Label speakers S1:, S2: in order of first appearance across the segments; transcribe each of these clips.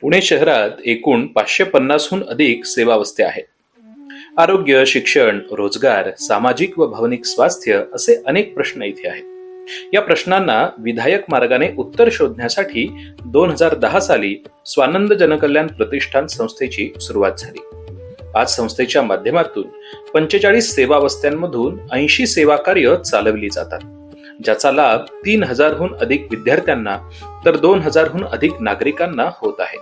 S1: पुणे शहरात एकूण पाचशे पन्नासहून अधिक सेवावस्थे आहेत. आरोग्य शिक्षण रोजगार सामाजिक व भावनिक स्वास्थ्य असे अनेक प्रश्न इथे आहेत. या प्रश्नांना विधायक मार्गाने उत्तर शोधण्यासाठी दोन हजार दहा साली स्वानंद जनकल्याण प्रतिष्ठान संस्थेची सुरुवात झाली. आज संस्थेच्या माध्यमातून पंचेचाळीस सेवावस्थांमधून ऐंशी सेवा कार्य चालवली जातात. ज्याचा लाभ तीन हजारहून अधिक विद्यार्थ्यांना तर दोन हजारहून अधिक नागरिकांना होत आहे.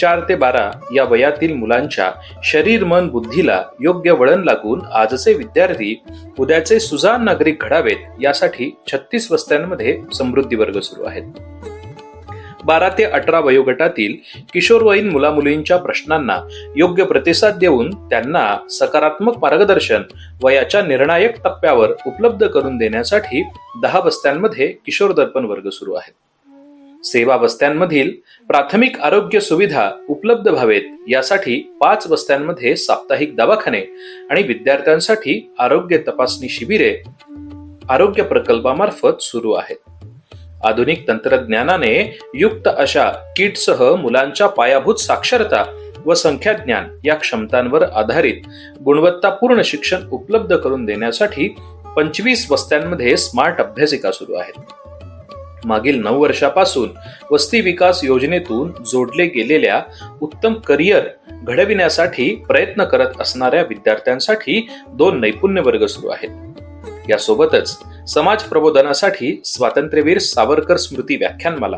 S1: चार ते बारा या वयातील मुलांच्या शरीर मन बुद्धीला योग्य वळण लागून आजचे विद्यार्थी उद्याचे सुजाण नागरिक घडावेत यासाठी छत्तीस वस्त्यांमध्ये समृद्धी वर्ग सुरू आहेत. बारा ते अठरा वयोगटातील किशोरवयीन मुलामुलींच्या प्रश्नांना योग्य प्रतिसाद देऊन त्यांना सकारात्मक मार्गदर्शन वयाच्या निर्णायक टप्प्यावर उपलब्ध करून देण्यासाठी दहा वस्त्यांमध्ये किशोर दर्पण वर्ग सुरू आहेत सेवा बस्त्यांमधील प्राथमिक आरोग्य सुविधा उपलब्ध व्हावेत यासाठी पाच वस्त्यांमध्ये साप्ताहिक दवाखाने आणि विद्यार्थ्यांसाठी आरोग्य तपासणी शिबिरे आरोग्य प्रकल्पामार्फत सुरू आहेत. आधुनिक तंत्रज्ञानाने युक्त अशा किटसह मुलांच्या पायाभूत साक्षरता व संख्याज्ञान या क्षमतांवर आधारित गुणवत्तापूर्ण शिक्षण उपलब्ध करून देण्यासाठी पंचवीस वस्त्यांमध्ये स्मार्ट अभ्यासिका सुरू आहेत. मागील नऊ वर्षापासून वस्ती विकास योजनेतून जोडले गेलेल्या उत्तम करिअर घडविण्यासाठी प्रयत्न करत असणाऱ्या विद्यार्थ्यांसाठी दोन नैपुण्य वर्ग सुरू आहेत. यासोबतच समाज प्रबोधनासाठी स्वातंत्र्यवीर सावरकर स्मृती व्याख्यानमाला.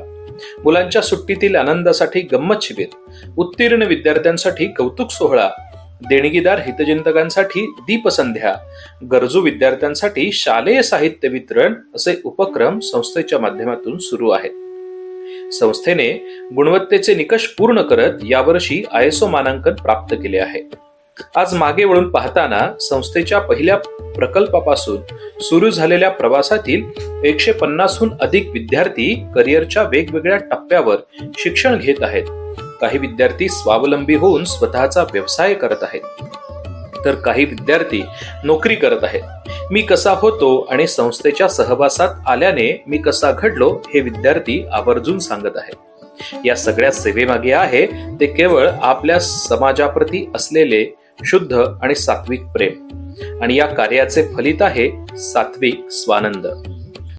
S1: मुलांच्या सुट्टीतील आनंदासाठी गंमत शिबिर. उत्तीर्ण विद्यार्थ्यांसाठी कौतुक सोहळा. देणगीदार हितचिंतकांसाठी दीपसंध्या. गरजू विद्यार्थ्यांसाठी शालेय साहित्य वितरण असे उपक्रम संस्थेच्या माध्यमातून सुरू आहेत. संस्थेने गुणवत्तेचे निकष पूर्ण करत यावर्षी आयएसओ मानांकन प्राप्त केले आहे. आज मागे वळून पाहताना संस्थेच्या पहिल्या प्रकल्पापासून सुरू झालेल्या प्रवासातील एकशे पन्नासहून अधिक विद्यार्थी करिअरच्या वेगवेगळ्या टप्प्यावर शिक्षण घेत आहेत. काही विद्यार्थी स्वावलंबी होऊन स्वतःचा व्यवसाय करत आहेत. तर काही विद्यार्थी नोकरी करत आहेत. मी कसा होतो आणि संस्थेच्या सहवासात आल्याने मी कसा घडलो हे विद्यार्थी आवर्जून सांगत आहेत. या सगळ्या सेवेमागे आहे ते केवळ आपल्या समाजाप्रती असलेले शुद्ध आणि सात्विक प्रेम. आणि या कार्याचे फलित आहे सात्विक स्वानंद.